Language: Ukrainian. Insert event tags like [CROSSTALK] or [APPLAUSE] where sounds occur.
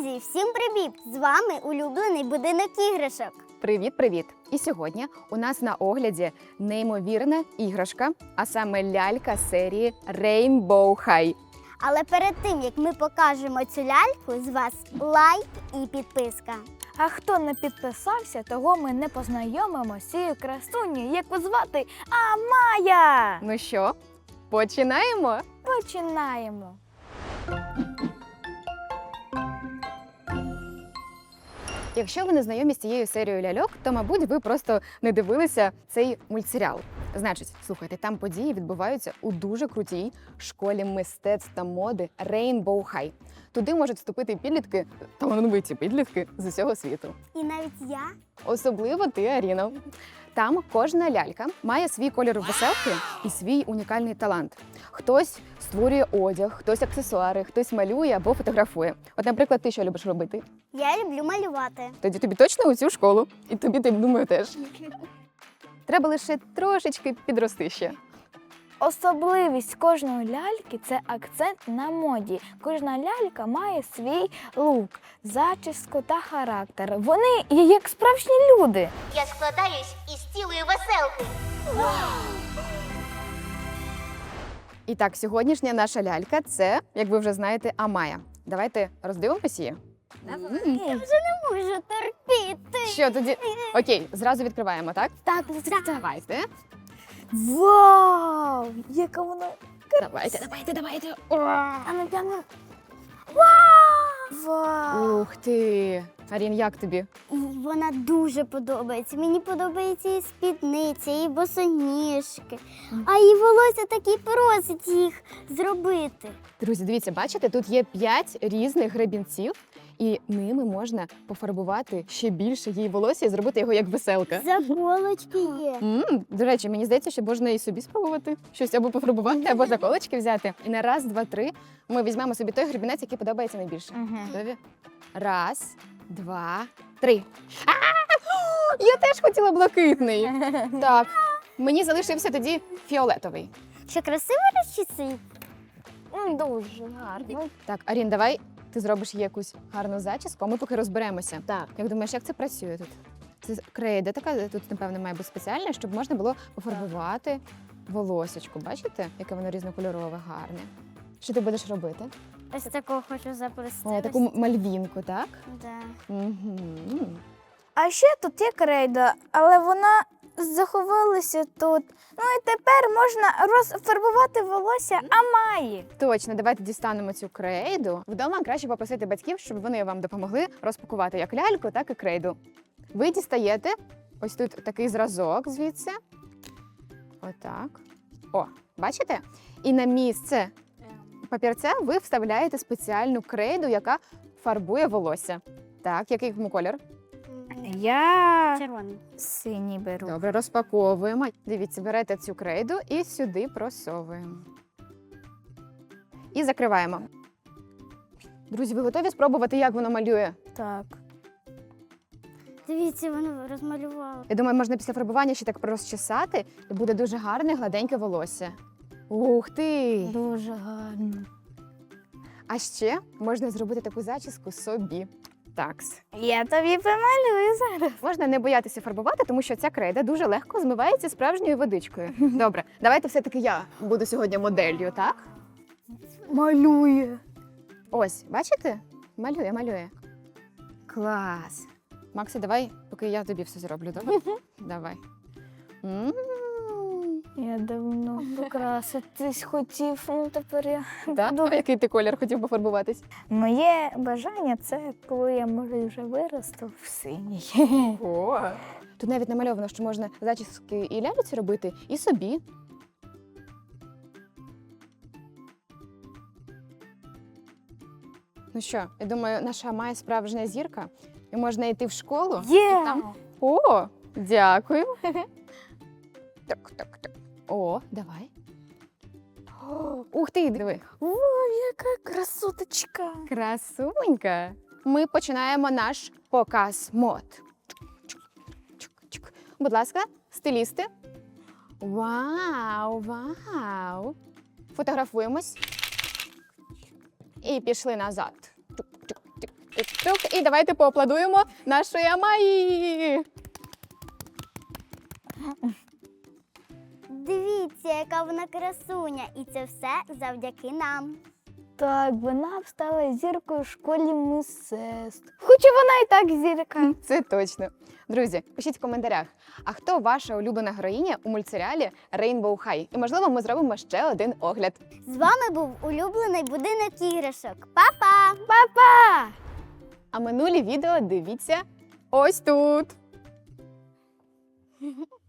Друзі, всім привіт! З вами улюблений будинок іграшок. Привіт, привіт! І сьогодні у нас на огляді неймовірна іграшка, а саме лялька серії Rainbow High. Але перед тим як ми покажемо цю ляльку, з вас лайк і підписка. А хто не підписався, того ми не познайомимо з цією красунею, яку звати Амая. Ну що, починаємо? Починаємо. Якщо ви не знайомі з цією серією ляльок, то, мабуть, ви просто не дивилися цей мультсеріал. Значить, слухайте, там події відбуваються у дуже крутій школі мистецтв та моди Rainbow High. Туди можуть вступити підлітки, талановиті підлітки з усього світу. І навіть я Особливо ти, Аріно. Там кожна лялька має свій кольор веселки і свій унікальний талант. Хтось створює одяг, хтось аксесуари, хтось малює або фотографує. От, наприклад, ти що любиш робити? я люблю малювати. Тоді тобі точно у цю школу, і тобі ти думаю теж. [LAUGHS] Треба лише трошечки підрости ще. Особливість кожної ляльки це акцент на моді. Кожна лялька має свій лук, зачіску та характер. Вони є як справжні люди. Я складаюсь із цілої веселки. І так, сьогоднішня наша лялька це, як ви вже знаєте, Амая. Давайте роздивимося її. Можу терпіти. Що тоді? Окей, зразу відкриваємо, так? Так, Давайте. Вау! Яка вона Давайте, давайте, давайте. А ну прямо. Вау! Ух ти! Арін, як тобі? Вона дуже подобається. Мені подобається і спідниця, і босоніжки. А її волосся таки просить їх зробити. Друзі, дивіться, бачите, тут є п'ять різних гребінців, і ними можна пофарбувати ще більше її волосся і зробити його як веселка. Заколочки є. м до речі, мені здається, що можна і собі спробувати щось або пофарбувати, або заколочки взяти. І на раз, два, три ми візьмемо собі той гребінець, який подобається найбільше. Готові? Раз, два, три. А! Я теж хотіла блакитний. [LAUGHS] Так, мені залишився тоді фіолетовий. Що красиво розчісив? Дуже гарно. Так, Арін, давай ти зробиш їй якусь гарну зачіску, а ми поки розберемося. Так. Як думаєш, як це працює тут? Це крейда така, тут, напевно, має бути спеціальна, щоб можна було пофарбувати волосечко. Бачите, яке воно різнокольорове, гарне. Що ти будеш робити? Ось такого хочу заплести. О, таку мальвінку, так? Да. Угу. А ще тут є крейда, але вона заховалася тут. Ну і тепер можна розфарбувати волосся Амаї. Точно, давайте дістанемо цю крейду. Вдома краще попросити батьків, щоб вони вам допомогли розпакувати як ляльку, так і крейду. Ви дістаєте ось тут такий зразок звідси. Отак. О, бачите? І на місце папірця ви вставляєте спеціальну крейду, яка фарбує волосся. Так, який йому колір? Я Червоний. синій беру. Добре, розпаковуємо. Дивіться, берете цю крейду і сюди просовуємо. І закриваємо. Друзі, ви готові спробувати, як воно малює? Так. Дивіться, воно розмалювало. Я думаю, можна після фарбування ще так розчесати, і буде дуже гарне, гладеньке волосся. Ух ти! Дуже гарно. А ще можна зробити таку зачіску собі. Такс. Я тобі помалюю зараз. Можна не боятися фарбувати, тому що ця крейда дуже легко змивається справжньою водичкою. [LAUGHS] Добре, давайте все-таки я буду сьогодні моделлю, так? Малює. Ось, бачите? Малює, малює. Клас. Макси, давай, поки я тобі все зроблю, добре? Давай. М. Я давно покраситись хотів, ну тепер я. Так? А який ти колір хотів пофарбуватись? Моє бажання це коли я може вже виросту в синій. О. Тут навіть намальовано, що можна зачіски і ляльці робити, і собі. Ну що, я думаю, наша має справжня зірка, і можна йти в школу. Є! І там... О, дякую. [LAUGHS] О, давай. О, Ух ти, диви. О, яка красоточка! Красунька. Ми починаємо наш показ мод. Будь ласка, стилісти. Вау, вау. Фотографуємось. І пішли назад. Тук, і давайте поаплодуємо нашої Амаї. Дивіться, яка вона красуня, і це все завдяки нам. Так, вона стала зіркою в школі мистецтв. Хоча вона і так зірка. Це точно. Друзі, пишіть в коментарях, а хто ваша улюблена героїня у мультсеріалі Rainbow High? І можливо, ми зробимо ще один огляд. З вами був улюблений будинок іграшок. Па-па! Па-па! А минулі відео дивіться ось тут. [LAUGHS]